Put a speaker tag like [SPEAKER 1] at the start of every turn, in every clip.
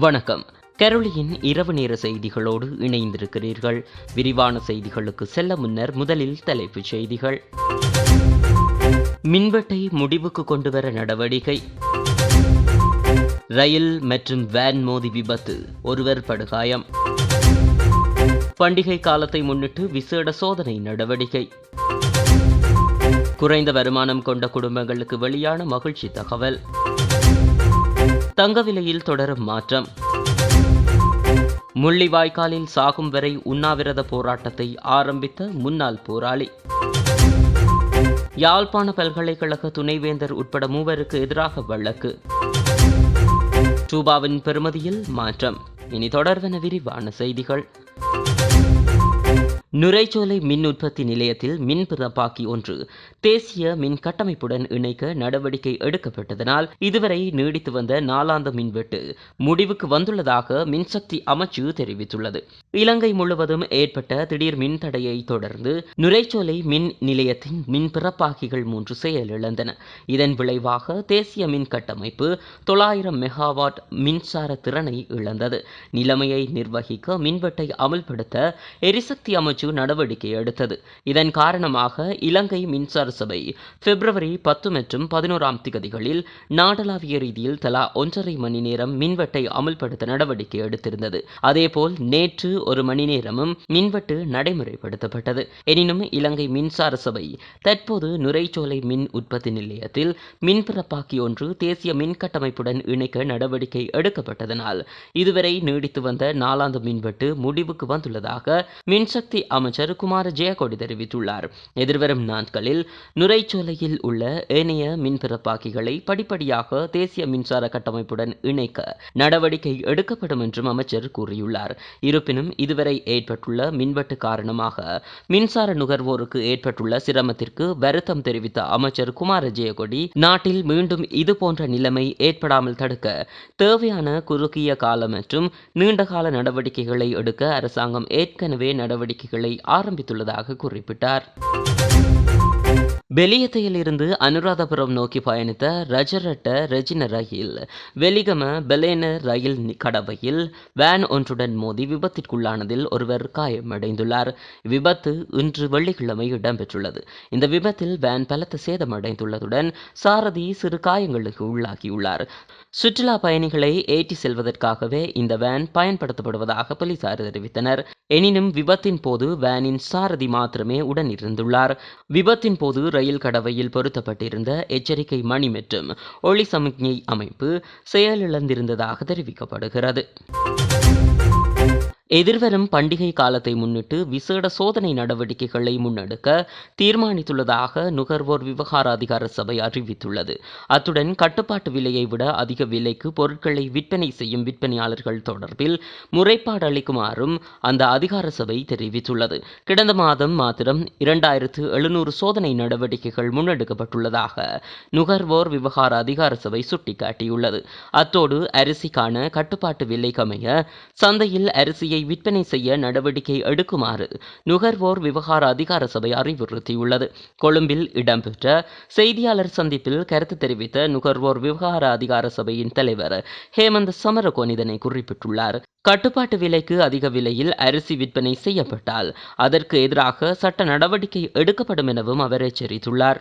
[SPEAKER 1] வணக்கம். கரோலியின் இரவு நேர செய்திகளோடு இணைந்திருக்கிறீர்கள். விரிவான செய்திகளுக்கு செல்ல முன்னர் முதலில் தலைப்புச் செய்திகள். மின்வெட்டை முடிவுக்கு கொண்டுவர நடவடிக்கை. ரயில் மற்றும் வேன் மோதி விபத்து ஒருவர் படுகாயம். பண்டிகை காலத்தை முன்னிட்டு விசேட சோதனை நடவடிக்கை. குறைந்த வருமானம் கொண்ட குடும்பங்களுக்கு வெளியான மகிழ்ச்சி தகவல். தங்க விலையில் தொடரும் மாற்றம். முள்ளிவாய்க்காலில் சாகும் வரை உண்ணாவிரத போராட்டத்தை ஆரம்பித்த முன்னாள் போராளி. யாழ்ப்பாண பல்கலைக்கழக துணைவேந்தர் உட்பட மூவருக்கு எதிராக வழக்கு. ரூபாவின் பெறுமதியில் மாற்றம். இனி தொடர்வன விரிவான செய்திகள். நுரைச்சோலை மின் உற்பத்தி நிலையத்தில் மின் பிறப்பாக்கி ஒன்று. தேசிய மின் கட்டமைப்புடன் இணைக்க நடவடிக்கை எடுக்கப்பட்டதனால் இதுவரை நீடித்து வந்த நாளாந்த மின்வெட்டு முடிவுக்கு வந்துள்ளதாக மின்சக்தி அமைச்சு தெரிவித்துள்ளது. இலங்கை முழுவதும் ஏற்பட்ட திடீர் மின் தடையை தொடர்ந்து நுரைச்சோலை மின் நிலையத்தின் மின் பிறப்பாக்கிகள் மூன்று செயலிழந்தன இதன் விளைவாக தேசிய மின் கட்டமைப்பு தொள்ளாயிரம் மெகாவாட் மின்சார திறனை இழந்தது. நிலைமையை நிர்வகிக்க மின்வெட்டை அமல்படுத்த எரிசக்தி அமைச்சு அமைச்சு நடவடிக்கை எடுத்தது. இதன் காரணமாக இலங்கை மின்சார சபை பிப்ரவரி பத்து மற்றும் பதினோராம் திகதிகளில் நாடளாவிய ரீதியில் தலா ஒன்றரை மணி நேரம் மின்வெட்டை அமல்படுத்த நடவடிக்கை எடுத்திருந்தது. அதேபோல் நேற்று ஒரு மணி நேரமும் மின்வெட்டு நடைமுறைப்படுத்தப்பட்டது. எனினும் இலங்கை மின்சார சபை தற்போது நுரைச்சோலை மின் உற்பத்தி நிலையத்தில் மின்பிறப்பாக்கி ஒன்று தேசிய மின்கட்டமைப்புடன் இணைக்க நடவடிக்கை எடுக்கப்பட்டதனால் இதுவரை நீடித்து வந்த நாளாந்த மின்வெட்டு முடிவுக்கு வந்துள்ளதாக மின்சக்தி அமைச்சர் குமார ஜெயக்கொடி தெரிவித்துள்ளார். எதிர்வரும் நாட்களில் நுரைச்சோலையில் உள்ள ஏனைய மின்பிறப்பாக்கிகளை படிப்படியாக தேசிய மின்சார கட்டமைப்புடன் இணைக்க நடவடிக்கை எடுக்கப்படும் என்றும் அமைச்சர் கூறியுள்ளார். இருப்பினும் இதுவரை ஏற்பட்டுள்ள மின்வெட்டு காரணமாக மின்சார நுகர்வோருக்கு ஏற்பட்டுள்ள சிரமத்திற்கு வருத்தம் தெரிவித்த அமைச்சர் குமார ஜெயக்கொடி நாட்டில் மீண்டும் இதுபோன்ற நிலைமை ஏற்படாமல் தடுக்க தேவையான குறுகிய கால மற்றும் நீண்டகால நடவடிக்கைகளை எடுக்க அரசாங்கம் ஏற்கனவே நடவடிக்கைகள் ஆரம்பித்துள்ளதாக குறிப்பிட்டார். பெலியத்தையிலிருந்து அனுராதபுரம் நோக்கி பயணித்த ரஜரட்ட ரெஜின ரயில் வெலிகம பெலேன ரயில் கடவையில் வேன் ஒன்றுடன் மோதி விபத்திற்குள்ளானதில் ஒருவர் காயமடைந்துள்ளார். விபத்து இன்று வெள்ளிக்கிழமை இடம்பெற்றுள்ளது. இந்த விபத்தில் வேன் பலத்த சேதமடைந்துள்ளதுடன் சாரதி சிறு காயங்களுக்கு உள்ளாகியுள்ளார். சுற்றுலா பயணிகளை ஏற்றி செல்வதற்காகவே இந்த வேன் பயன்படுத்தப்படுவதாக போலீசார் தெரிவித்தனர். எனினும் விபத்தின் போது வேனின் சாரதி மாத்திரமே உடனிருந்துள்ளார். விபத்தின் போது ரயில் கடவையில் பொருத்தப்பட்டிருந்த எச்சரிக்கை மணி மற்றும் ஒளி சமிக்ஞை அமைப்பு செயலிழந்திருந்ததாக தெரிவிக்கப்படுகிறது. எதிர்வரும் பண்டிகை காலத்தை முன்னிட்டு விசேட சோதனை நடவடிக்கைகளை முன்னெடுக்க தீர்மானித்துள்ளதாக நுகர்வோர் விவகார அதிகார சபை அறிவித்துள்ளது. அத்துடன் கட்டுப்பாட்டு விலையை விட அதிக விலைக்கு பொருட்களை விற்பனை செய்யும் விற்பனையாளர்கள் தொடர்பில் முறைப்பாடு அளிக்குமாறும் அந்த அதிகார சபை தெரிவித்துள்ளது. கடந்த மாதம் மாத்திரம் இரண்டாயிரத்து எழுநூறு சோதனை நடவடிக்கைகள் முன்னெடுக்கப்பட்டுள்ளதாக நுகர்வோர் விவகார அதிகார சபை சுட்டிக்காட்டியுள்ளது. அத்தோடு அரிசிக்கான கட்டுப்பாட்டு விலைக்கமைய சந்தையில் அரிசியை விற்பனை செய்ய நடவடிக்கை எடுக்குமாறு நுகர்வோர் விவகார அதிகார சபை அறிவுறுத்தியுள்ளது. கொழும்பில் இடம்பெற்ற செய்தியாளர் சந்திப்பில் கருத்து தெரிவித்த நுகர்வோர் விவகார அதிகார சபையின் தலைவர் ஹேமந்த் சமரகோன் இதனை குறிப்பிட்டுள்ளார். கட்டுப்பாட்டு விலைக்கு அதிக விலையில் அரிசி விற்பனை செய்யப்பட்டால் அதற்கு எதிராக சட்ட நடவடிக்கை எடுக்கப்படும் எனவும் அவர் எச்சரித்துள்ளார்.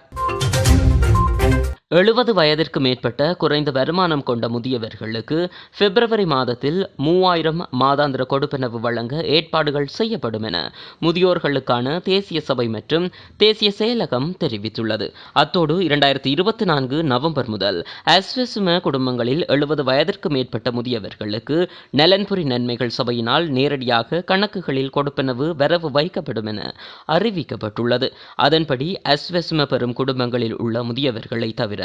[SPEAKER 1] எழுபது வயதிற்கு மேற்பட்ட குறைந்த வருமானம் கொண்ட முதியவர்களுக்கு பிப்ரவரி மாதத்தில் மூவாயிரம் மாதாந்திர கொடுப்பனவு வழங்க ஏற்பாடுகள் செய்யப்படும் என முதியோர்களுக்கான தேசிய சபை மற்றும் தேசிய செயலகம் தெரிவித்துள்ளது. அத்தோடு இரண்டாயிரத்தி இருபத்தி நான்கு நவம்பர் முதல் அஸ்வசும குடும்பங்களில் எழுபது வயதிற்கு மேற்பட்ட முதியவர்களுக்கு நலன்புரி நன்மைகள் சபையினால் நேரடியாக கணக்குகளில் கொடுப்பனவு வரவு வைக்கப்படும் என அறிவிக்கப்பட்டுள்ளது. அதன்படி அஸ்வசும பெறும் குடும்பங்களில் உள்ள முதியவர்களை தவிர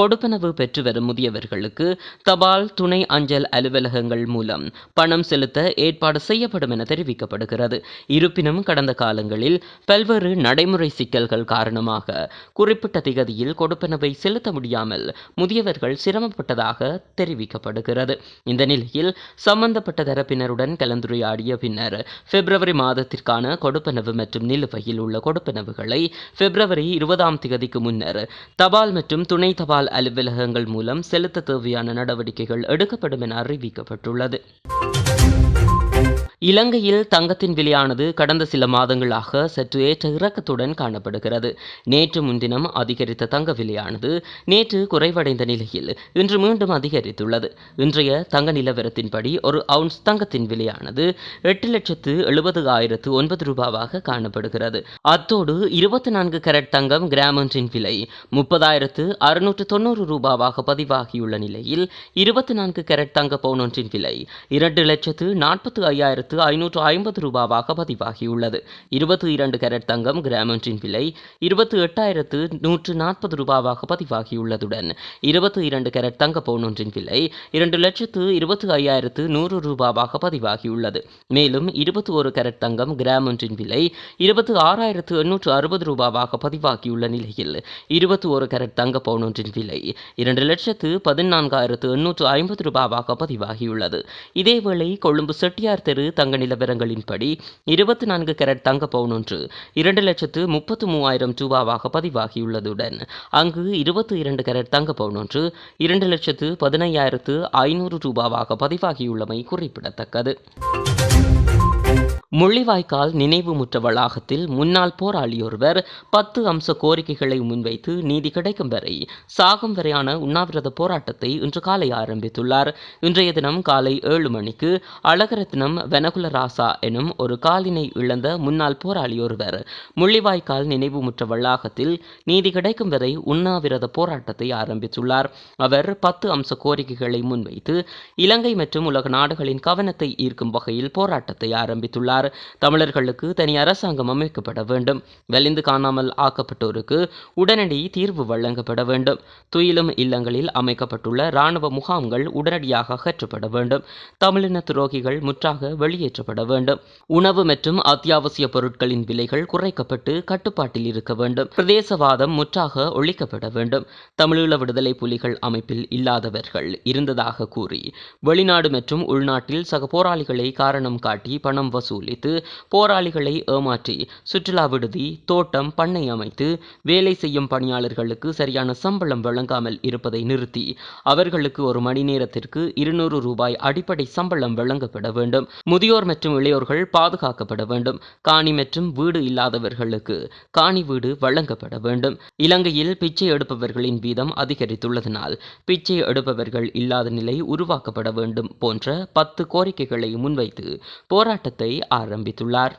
[SPEAKER 1] கொடுப்பனவு பெற்று வரும் முதியவர்களுக்கு தபால் துணை அஞ்சல் அலுவலகங்கள் மூலம் பணம் செலுத்த ஏற்பாடு செய்யப்படும் என தெரிவிக்கப்படுகிறது. இருப்பினும் கடந்த காலங்களில் பல்வேறு நடைமுறை சிக்கல்கள் காரணமாக குறிப்பிட்ட திகதியில் கொடுப்பனவை செலுத்த முடியாமல் முதியவர்கள் சிரமப்பட்டதாக தெரிவிக்கப்படுகிறது. இந்த நிலையில் சம்பந்தப்பட்ட தரப்பினருடன் கலந்துரையாடிய பின்னர் பிப்ரவரி மாதத்திற்கான கொடுப்பனவு மற்றும் நிலுவையில் உள்ள கொடுப்பனவுகளை பிப்ரவரி இருபதாம் திகதிக்கு முன்னர் தபால் மற்றும் துணை தபால் அலுவலகங்கள் மூலம் செலுத்த தேவையான நடவடிக்கைகள் எடுக்கப்படும் என அறிவிக்கப்பட்டுள்ளது. இலங்கையில் தங்கத்தின் விலையானது கடந்த சில மாதங்களாக சற்று ஏற்ற இறக்கத்துடன் காணப்படுகிறது. நேற்று முன்தினம் அதிகரித்த தங்க விலையானது நேற்று குறைவடைந்த நிலையில் இன்று மீண்டும் அதிகரித்துள்ளது. இன்றைய தங்க நிலவரத்தின்படி ஒரு அவுன்ஸ் தங்கத்தின் விலையானது எட்டு லட்சத்து எழுபது ஆயிரத்து ஒன்பது ரூபாவாக காணப்படுகிறது. அத்தோடு இருபத்தி நான்கு கரட் தங்கம் கிராம் ஒன்றின் விலை முப்பதாயிரத்து அறுநூற்று தொண்ணூறு ரூபாவாக பதிவாகியுள்ள நிலையில் இருபத்தி நான்கு கரட் தங்க பவுன் ஒன்றின் விலை இரண்டு லட்சத்து நாற்பத்து ஐயாயிரத்து ஐநூற்று ஐம்பது ரூபாவாக பதிவாகியுள்ளது. இருபத்தி இரண்டு கேரட் தங்கம் கிராம் ஒன்றின் விலை இருபத்தி எட்டாயிரத்து நூற்று நாற்பது ரூபாவாக பதிவாகியுள்ளதுடன் இருபத்தி இரண்டு கேரட் தங்க பவுன் ஒன்றின் விலை இரண்டு லட்சத்து இருபத்தி ஐயாயிரத்து நூறு ரூபாவாக பதிவாகியுள்ளது. மேலும் இருபத்தி ஒரு கேரட் தங்கம் கிராம் ஒன்றின் விலை இருபத்தி ஆறாயிரத்து எண்ணூற்று அறுபது ரூபாவாக பதிவாகியுள்ள நிலையில் இருபத்தி ஒரு கேரட் தங்க பவுன் ஒன்றின் விலை இரண்டு லட்சத்து பதினான்காயிரத்து எண்ணூற்று ஐம்பது ரூபாவாக பதிவாகியுள்ளது. இதேவேளை கொழும்பு செட்டியார் தெரு தங்க நிலவரங்களின்படி இருபத்தி நான்கு கேரட் தங்க பவுன் ஒன்று இரண்டு லட்சத்து முப்பத்து மூவாயிரம் ரூபாவாக பதிவாகியுள்ளதுடன் அங்கு இருபத்தி இரண்டு கேரட் தங்க பவுன் ஒன்று இரண்டு லட்சத்து பதினையாயிரத்து ஐநூறு ரூபாவாக பதிவாகியுள்ளமை குறிப்பிடத்தக்கது. முள்ளிவாய்க்கால் நினைவுமுற்ற வளாகத்தில் முன்னாள் போராளியொருவர் பத்து அம்ச கோரிக்கைகளை முன்வைத்து நீதி கிடைக்கும் வரை சாகும் வரையான உண்ணாவிரத போராட்டத்தை இன்று காலை ஆரம்பித்துள்ளார். இன்றைய தினம் காலை ஏழு மணிக்கு அழகரத்னம் வெனகுலராசா எனும் ஒரு காலினை இழந்த முன்னாள் போராளியொருவர் முள்ளிவாய்க்கால் நினைவுமுற்ற வளாகத்தில் நீதி கிடைக்கும் வரை உண்ணாவிரத போராட்டத்தை ஆரம்பித்துள்ளார். அவர் பத்து அம்ச கோரிக்கைகளை முன்வைத்து இலங்கை மற்றும் உலக நாடுகளின் கவனத்தை ஈர்க்கும் வகையில் போராட்டத்தை ஆரம்பித்துள்ளார். கூறினார் தமிழர்களுக்கு தனி அரசாங்கம் அமைக்கப்பட வேண்டும். வெளிந்து காணாமல் ஆக்கப்பட்டோருக்கு உடனடி தீர்வு வழங்கப்பட வேண்டும். துயிலும் இல்லங்களில் அமைக்கப்பட்டுள்ள இராணுவ முகாம்கள் உடனடியாக அகற்றப்பட வேண்டும். தமிழின துரோகிகள் முற்றாக வெளியேற்றப்பட வேண்டும். உணவு மற்றும் அத்தியாவசிய பொருட்களின் விலைகள் குறைக்கப்பட்டு கட்டுப்பாட்டில் இருக்க வேண்டும். பிரதேசவாதம் முற்றாக ஒழிக்கப்பட வேண்டும். தமிழீழ விடுதலை புலிகள் அமைப்பில் இல்லாதவர்கள் இருந்ததாக கூறி வெளிநாடு மற்றும் உள்நாட்டில் சக போராளிகளை காரணம் காட்டி பணம் வசூலி வசூலித்து போராளிகளை ஏமாற்றி சுற்றுலா விடுதி தோட்டம் பண்ணை அமைத்து வேலை செய்யும் பணியாளர்களுக்கு சரியான சம்பளம் வழங்காமல் இருப்பதை நிறுத்தி அவர்களுக்கு ஒரு மணி நேரத்திற்கு இருநூறு ரூபாய் அடிப்படை சம்பளம் வழங்கப்பட வேண்டும். முதியோர் மற்றும் இளையோர்கள் பாதுகாக்கப்பட வேண்டும். காணி மற்றும் வீடு இல்லாதவர்களுக்கு காணி வீடு வழங்கப்பட வேண்டும். இலங்கையில் பிச்சை எடுப்பவர்களின் வீதம் அதிகரித்துள்ளதனால் பிச்சை எடுப்பவர்கள் இல்லாத நிலை உருவாக்கப்பட வேண்டும் போன்ற பத்து கோரிக்கைகளை முன்வைத்து போராட்டத்தை ஆரம்பித்துள்ளார்.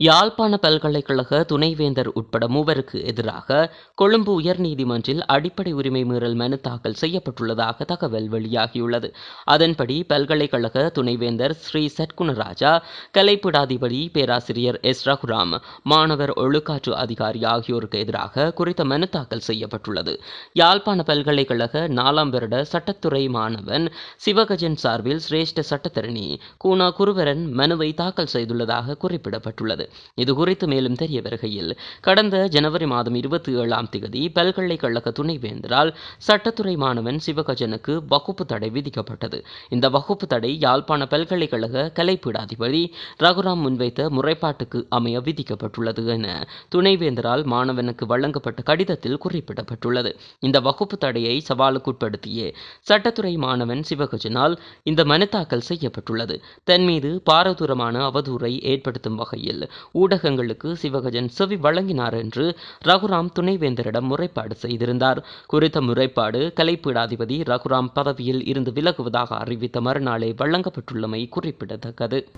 [SPEAKER 1] யாழ்ப்பாண பல்கலைக்கழக துணைவேந்தர் உட்பட மூவருக்கு எதிராக கொழும்பு உயர்நீதிமன்றில் அடிப்படை உரிமை மீறல் மனு தாக்கல் செய்யப்பட்டுள்ளதாக தகவல் வெளியாகியுள்ளது. அதன்படி பல்கலைக்கழக துணைவேந்தர் ஸ்ரீ சட்குணராஜா கலைப்பிடாதிபதி பேராசிரியர் எஸ். ரகுராம் மாணவர் ஒழுக்காற்று அதிகாரி ஆகியோருக்கு எதிராக குறித்த மனு தாக்கல் செய்யப்பட்டுள்ளது. யாழ்ப்பாண பல்கலைக்கழக நாலாம் வருட சட்டத்துறை மாணவன் சிவகஜன் சார்பில் சிரேஷ்ட சட்டத்தரணி கூனா குருவரன் மனுவை தாக்கல் செய்துள்ளதாக குறிப்பிடப்பட்டுள்ளது. இது குறித்து மேலும் தெரிய வருகையில் கடந்த ஜனவரி மாதம் இருபத்தி ஏழாம் தேதி பல்கலைக்கழக துணைவேந்தரால் சட்டத்துறை மாணவன் சிவகஜனுக்கு வகுப்பு தடை விதிக்கப்பட்டது. இந்த வகுப்பு தடை யாழ்ப்பாண பல்கலைக்கழக கலைப்பீடாதிபதி ரகுராம் முன்வைத்த முறைப்பாட்டுக்கு அமைய விதிக்கப்பட்டுள்ளது என துணைவேந்தரால் மாணவனுக்கு வழங்கப்பட்ட கடிதத்தில் குறிப்பிடப்பட்டுள்ளது. இந்த வகுப்பு தடையை சவாலுக்குட்படுத்திய சட்டத்துறை மாணவன் சிவகஜனால் இந்த மனு தாக்கல் செய்யப்பட்டுள்ளது. தன் மீது பாரதூரமான அவதூறை ஏற்படுத்தும் வகையில் ஊடகங்களுக்கு சிவகஜன் செவி வழங்கினார் என்று ரகுராம் துணைவேந்தரிடம் முறைப்பாடு செய்திருந்தார். குறித்த முறைப்பாடு கலைப்பீடாதிபதி ரகுராம் பதவியில் இருந்து விலகுவதாக அறிவித்த மறுநாளே வழங்கப்பட்டுள்ளமை குறிப்பிடத்தக்கது.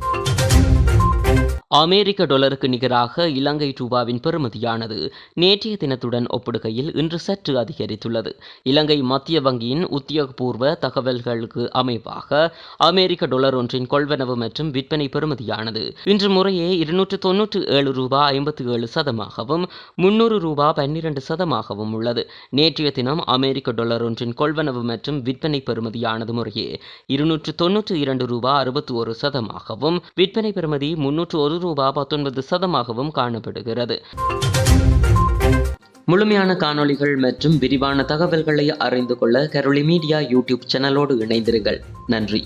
[SPEAKER 1] அமெரிக்க டாலருக்கு நிகராக இலங்கை ரூபாவின் பெறுமதியானது நேற்றைய தினத்துடன் ஒப்பிடுகையில் இன்று சற்று அதிகரித்துள்ளது. இலங்கை மத்திய வங்கியின் உத்தியோகபூர்வ தகவல்களுக்கு அமைவாக அமெரிக்க டாலர் ஒன்றின் கொள்வனவு மற்றும் விற்பனை பெறுமதியானது இன்று முறையே இருநூற்று தொன்னூற்று ஏழு ரூபாய் ஐம்பத்தி ஏழு சதமாகவும் முன்னூறு ரூபாய் பன்னிரண்டு சதமாகவும் உள்ளது. நேற்றைய தினம் அமெரிக்க டாலர் ஒன்றின் கொள்வனவு மற்றும் விற்பனை பெறுமதியானது முறையே இருநூற்று தொன்னூற்று இரண்டு ரூபாய் அறுபத்தி ஒரு சதமாகவும் விற்பனை பெறுமதி முன்னூற்று ஒரு ரூபாய் பத்தொன்பது சதமாகவும் காணப்படுகிறது. முழுமையான காணொளிகள் மற்றும் விரிவான தகவல்களை அறிந்து கொள்ள கரோலி மீடியா யூடியூப் சேனலோடு இணைந்திருங்கள். நன்றி.